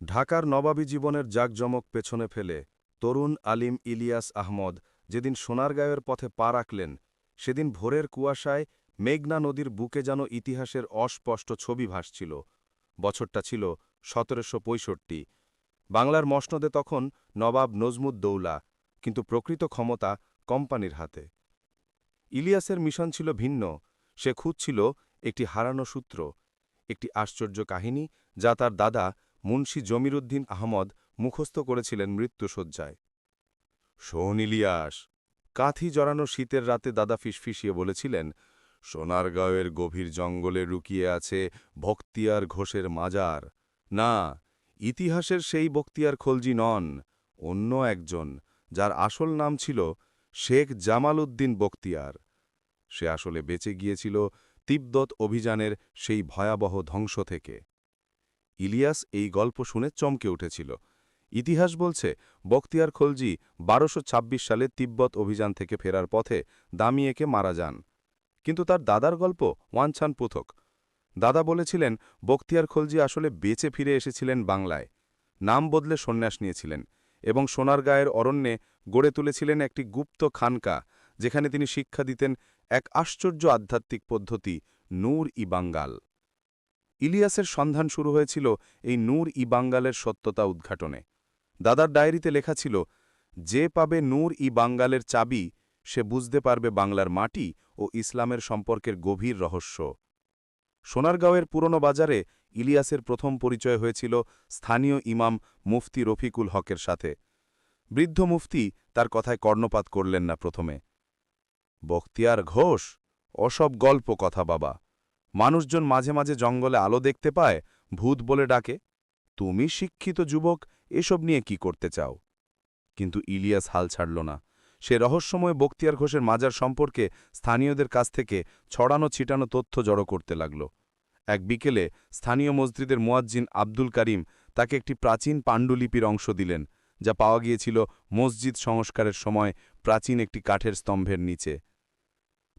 ঢাকার নবাবী জীবনের জাকজমক পেছনে ফেলে তরুণ আলিম ইলিয়াস আহমদ যেদিন সোনারগাঁয়ের পথে পা রাখলেন, সেদিন ভোরের কুয়াশায় মেঘনা নদীর বুকে যেন ইতিহাসের অস্পষ্ট ছবি ভাসছিল। বছরটা ছিল সতেরোশো পঁয়ষট্টি। বাংলার মসনদে তখন নবাব নজমুদ্দৌলা কিন্তু প্রকৃত ক্ষমতা কোম্পানির হাতে। ইলিয়াসের মিশন ছিল ভিন্ন, সে খুঁজছিল একটি হারানো সূত্র, একটি আশ্চর্য কাহিনী যা তার দাদা মুন্সি জমিরুদ্দিন আহমদ মুখস্থ করেছিলেন মৃত্যুসজ্জায় শোন ইলিয়াস, কাথি জড়ানো শীতের রাতে দাদা ফিসফিসিয়ে বলেছিলেন সোনারগাঁওয়ের গভীর জঙ্গলে লুকিয়ে আছে ভক্তিয়ার ঘোষের মাজার। না, ইতিহাসের সেই বক্তিয়ার খলজি নন, অন্য একজন, যার আসল নাম ছিল শেখ জামাল উদ্দিন বক্তিয়ার সে আসলে বেঁচে গিয়েছিল তিব্বত অভিযানের সেই ভয়াবহ ধ্বংস থেকে। ইলিয়াস এই গল্প শুনে চমকে উঠেছিল। ইতিহাস বলছে বক্তিয়ার খলজি বারোশো সালে তিব্বত অভিযান থেকে ফেরার পথে দামিয়েকে মারা যান। কিন্তু তার দাদার গল্প ওয়ানছান পৃথক। দাদা বলেছিলেন বক্তিয়ার খলজি আসলে বেঁচে ফিরে এসেছিলেন বাংলায়। নাম বদলে সন্ন্যাস নিয়েছিলেন এবং সোনারগাঁয়ের অরণ্যে গড়ে তুলেছিলেন একটি গুপ্ত খানকা, যেখানে তিনি শিক্ষা দিতেন এক আশ্চর্য আধ্যাত্মিক পদ্ধতি, নূর ই বাঙ্গাল। ইলিয়াসের সন্ধান শুরু হয়েছিল এই নূর ই বাঙ্গালের সত্যতা উদ্ঘাটনে। দাদার ডায়েরিতে লেখা ছিল, যে পাবে নূর ই বাঙ্গালের চাবি, সে বুঝতে পারবে বাংলার মাটি ও ইসলামের সম্পর্কের গভীর রহস্য। সোনারগাঁওয়ের পুরনো বাজারে ইলিয়াসের প্রথম পরিচয় হয়েছিল স্থানীয় ইমাম মুফতি রফিকুল হকের সাথে। বৃদ্ধ মুফতি তার কথায় কর্ণপাত করলেন না প্রথমে। বখতিয়ার ঘোষ, অসব গল্প কথা বাবা। মানুষজন মাঝে মাঝে জঙ্গলে আলো দেখতে পায়, ভূত বলে ডাকে। তুমি শিক্ষিত যুবক, এসব নিয়ে কি করতে চাও? কিন্তু ইলিয়াস হাল ছাড়ল না। সে রহস্যময় বক্তিয়ার ঘোষের মাজার সম্পর্কে স্থানীয়দের কাছ থেকে ছড়ানো ছিটানো তথ্য জড়ো করতে লাগল। এক বিকেলে স্থানীয় মসজিদের মুয়াজ্জিন আব্দুল করিম তাকে একটি প্রাচীন পাণ্ডুলিপির অংশ দিলেন, যা পাওয়া গিয়েছিল মসজিদ সংস্কারের সময় প্রাচীন একটি কাঠের স্তম্ভের নিচে।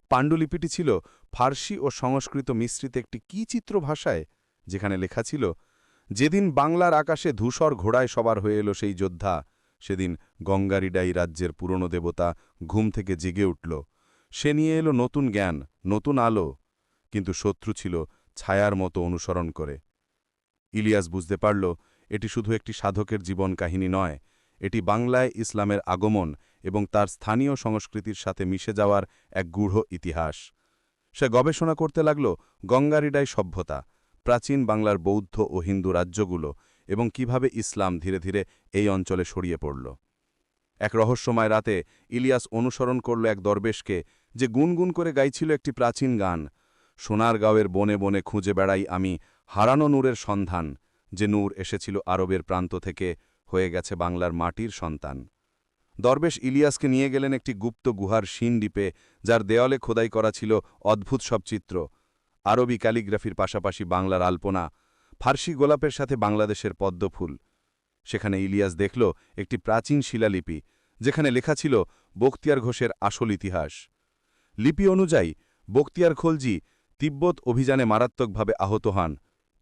পাণ্ডুলিপিটি ছিল ফার্সি ও সংস্কৃত মিশ্রিত একটি কী চিত্র ভাষায়, যেখানে লেখা ছিল, যেদিন বাংলার আকাশে ধূসর ঘোড়ায় সবার হয়ে এলো সেই যোদ্ধা, সেদিন গঙ্গারিডাই রাজ্যের পুরনো দেবতা ঘুম থেকে জেগে উঠল। সে নিয়ে এলো নতুন জ্ঞান, নতুন আলো। কিন্তু শত্রু ছিল ছায়ার মতো অনুসরণ করে। ইলিয়াস বুঝতে পারল, এটি শুধু একটি সাধকের জীবন কাহিনী নয় এটি বাংলায় ইসলামের আগমন এবং তার স্থানীয় সংস্কৃতির সাথে মিশে যাওয়ার এক গূঢ় ইতিহাস। সে গবেষণা করতে লাগল গঙ্গারিডাই সভ্যতা, প্রাচীন বাংলার বৌদ্ধ ও হিন্দু রাজ্যগুলো এবং কীভাবে ইসলাম ধীরে ধীরে এই অঞ্চলে সরিয়ে পড়ল। এক রহস্যময় রাতে ইলিয়াস অনুসরণ করল এক দরবেশকে যে গুনগুন করে গাইছিল একটি প্রাচীন গান। সোনার গাঁয়ের বনে বনে খুঁজে বেড়াই আমি হারানো নূরের সন্ধান, যে নূর এসেছিল আরবের প্রান্ত থেকে হয়ে গেছে বাংলার মাটির সন্তান। দরবেশ ইলিয়াসকে নিয়ে গেলেন একটি গুপ্ত গুহার শিন দ্বীপে, যার দেওয়ালে খোদাই করা ছিল অদ্ভুত সব চিত্র। আরবি ক্যালিগ্রাফির পাশাপাশি বাংলার আলপনা, ফার্সি গোলাপের সাথে বাংলাদেশের পদ্মফুল। সেখানে ইলিয়াস দেখল একটি প্রাচীন শিলালিপি, যেখানে লেখা ছিল বক্তিয়ার ঘোষের আসল ইতিহাস। লিপি অনুযায়ী, বক্তিয়ার খলজি তিব্বত অভিযানে মারাত্মকভাবে আহত হন,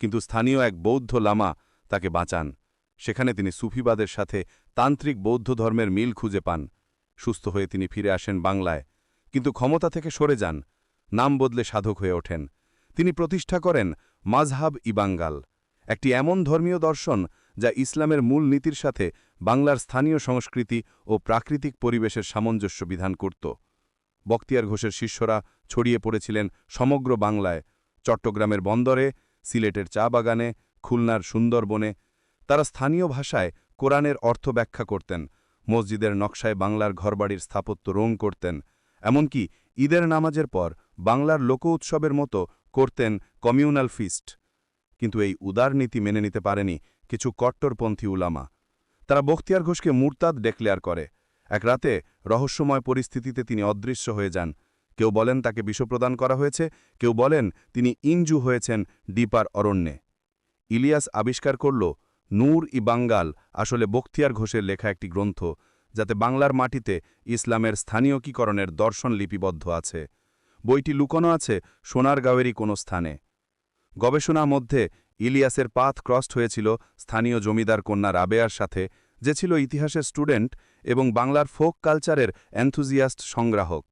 কিন্তু স্থানীয় এক বৌদ্ধ লামা তাকে বাঁচান। সেখানে তিনি সুফিবাদের সাথে তান্ত্রিক বৌদ্ধ ধর্মের মিল খুঁজে পান। সুস্থ হয়ে তিনি ফিরে আসেন বাংলায়। কিন্তু ক্ষমতা থেকে সরে যান। নাম বদলে সাধক হয়ে ওঠেন। তিনি প্রতিষ্ঠা করেন মাজহাব ইবাঙ্গাল একটি এমন ধর্মীয় দর্শন যা ইসলামের মূল নীতির সাথে বাংলার স্থানীয় সংস্কৃতি ও প্রাকৃতিক পরিবেশের সামঞ্জস্য বিধান করত। বক্তিয়ার ঘোষের শিষ্যরা ছড়িয়ে পড়েছিলেন সমগ্র বাংলায়। চট্টগ্রামের বন্দরে, সিলেটের চা বাগানে, খুলনার সুন্দরবনে তারা স্থানীয় ভাষায় কোরআনের অর্থ ব্যাখ্যা করতেন, মসজিদের নকশায় বাংলার ঘরবাড়ির স্থাপত্য রং করতেন, এমনকি ঈদের নামাজের পর বাংলার লোক উৎসবের মতো করতেন কমিউনাল ফিস্ট। কিন্তু এই উদার নীতি মেনে নিতে পারেনি কিছু কট্টরপন্থী উলামা। তারা বখতিয়ার ঘোষকে মুরতাদ ডেক্লেয়ার করে। এক রাতে রহস্যময় পরিস্থিতিতে তিনি অদৃশ্য হয়ে যান। কেউ বলেন তাকে বিষপ্রদান করা হয়েছে, কেউ বলেন তিনি ইঞ্জু হয়েছেন ডিপার অরণ্যে। ইলিয়াস আবিষ্কার করল নূর ই বাঙ্গাল আসলে বখতিয়ার ঘোষের লেখা একটি গ্রন্থ, যাতে বাংলার মাটিতে ইসলামের স্থানীয়কীকরণের দর্শন লিপিবদ্ধ আছে। বইটি লুকোনো আছে সোনারগাঁওয়েরই কোনো স্থানে। গবেষণা মধ্যে ইলিয়াসের পাথ ক্রসড হয়েছিল স্থানীয় জমিদার কন্যা রাবেয়ার সাথে, যে ছিল ইতিহাসের স্টুডেন্ট এবং বাংলার ফোক কালচারের অ্যান্থুজিয়াস্ট সংগ্রাহক।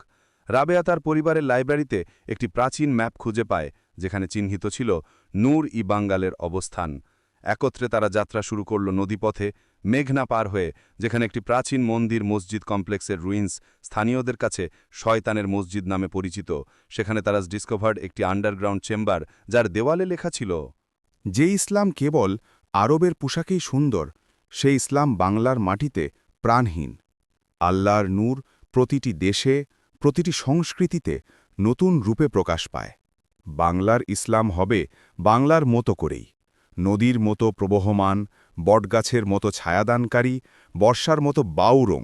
রাবেয়া তার পরিবারের লাইব্রেরিতে একটি প্রাচীন ম্যাপ খুঁজে পায়, যেখানে চিহ্নিত ছিল নূর ই বাঙ্গালের অবস্থান। একত্রে তারা যাত্রা শুরু করল নদীপথে, মেঘনা পার হয়ে, যেখানে একটি প্রাচীন মন্দির মসজিদ কমপ্লেক্সের রুইন্স স্থানীয়দের কাছে শয়তানের মসজিদ নামে পরিচিত। সেখানে তারা ডিসকভার্ড একটি আন্ডারগ্রাউন্ড চেম্বার যার দেওয়ালে লেখা ছিল, যে ইসলাম কেবল আরবের পোশাকেই সুন্দর, সে ইসলাম বাংলার মাটিতে প্রাণহীন। আল্লাহর নূর প্রতিটি দেশে, প্রতিটি সংস্কৃতিতে নতুন রূপে প্রকাশ পায়। বাংলার ইসলাম হবে বাংলার মতো করেই। নদীর মতো প্রবহমান, বটগাছের মতো ছায়াদানকারী, বর্ষার মতো বাউরং।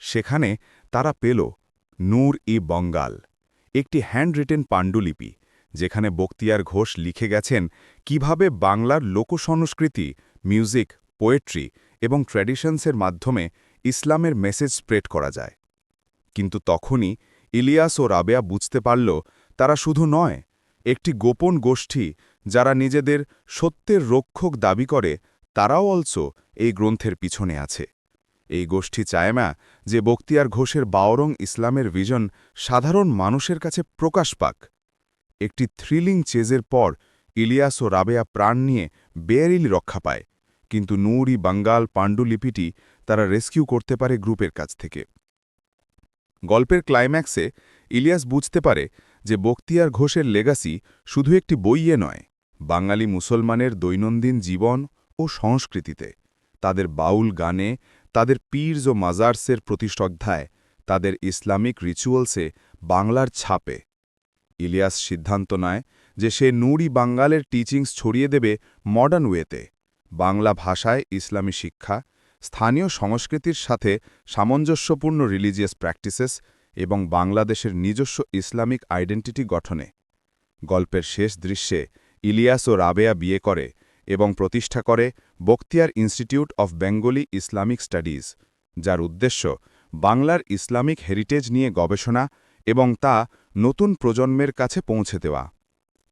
সেখানে তারা পেল নূর ই বঙ্গাল, একটি হ্যান্ডরিটেন পাণ্ডুলিপি, যেখানে বক্তিয়ার ঘোষ লিখে গেছেন কীভাবে বাংলার লোকসংস্কৃতি, মিউজিক, পোয়েট্রি এবং ট্র্যাডিশনসের মাধ্যমে ইসলামের মেসেজ স্প্রেড করা যায়। কিন্তু তখনই ইলিয়াস ও রাবেয়া বুঝতে পারল, তারা শুধু নয়, একটি গোপন গোষ্ঠী যারা নিজেদের সত্যের রক্ষক দাবি করে, তারাও অলসো এই গ্রন্থের পিছনে আছে। এই গোষ্ঠী চায় না যে বক্তিয়ার ঘোষের বাওরং ইসলামের ভিজন সাধারণ মানুষের কাছে প্রকাশ পাক। একটি থ্রিলিং চেজের পর ইলিয়াস ও রাবেয়া প্রাণ নিয়ে বেয়ারিলি রক্ষা পায়, কিন্তু নূরি, বাঙ্গাল, পাণ্ডুলিপিটি তারা রেস্কিউ করতে পারে গ্রুপের কাছ থেকে। গল্পের ক্লাইম্যাক্সে ইলিয়াস বুঝতে পারে যে বক্তিয়ার ঘোষের লেগাসি শুধু একটি বইয়ে নয় বাঙালি মুসলমানের দৈনন্দিন জীবন ও সংস্কৃতিতে, তাদের বাউল গানে, তাদের পীরজ ও মাজার্সের প্রতিশ্রদ্ধায় তাদের ইসলামিক রিচুয়ালসে বাংলার ছাপে। ইলিয়াস সিদ্ধান্ত নেয় যে সে নুরি বাঙ্গালের টিচিংস ছড়িয়ে দেবে মডার্ন ওয়েতে বাংলা ভাষায় ইসলামী শিক্ষা, স্থানীয় সংস্কৃতির সাথে সামঞ্জস্যপূর্ণ রিলিজিয়াস প্র্যাকটিসেস এবং বাংলাদেশের নিজস্ব ইসলামিক আইডেন্টিটি গঠনে। গল্পের শেষ দৃশ্যে ইলিয়াস ও রাবেয়া বিয়ে করে এবং প্রতিষ্ঠা করে Bakhtiyar institute of Bengali Islamic studies, যার উদ্দেশ্য বাংলার ইসলামিক হেরিটেজ নিয়ে গবেষণা এবং তা নতুন প্রজন্মের কাছে পৌঁছে দেওয়া।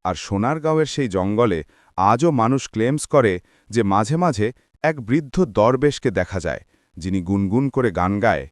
আর সোনারগাঁওয়ের সেই জঙ্গলে আজও মানুষ ক্লেমস করে যে মাঝে মাঝে এক বৃদ্ধ দরবেশকে দেখা যায়, যিনি গুনগুন করে গান গায়।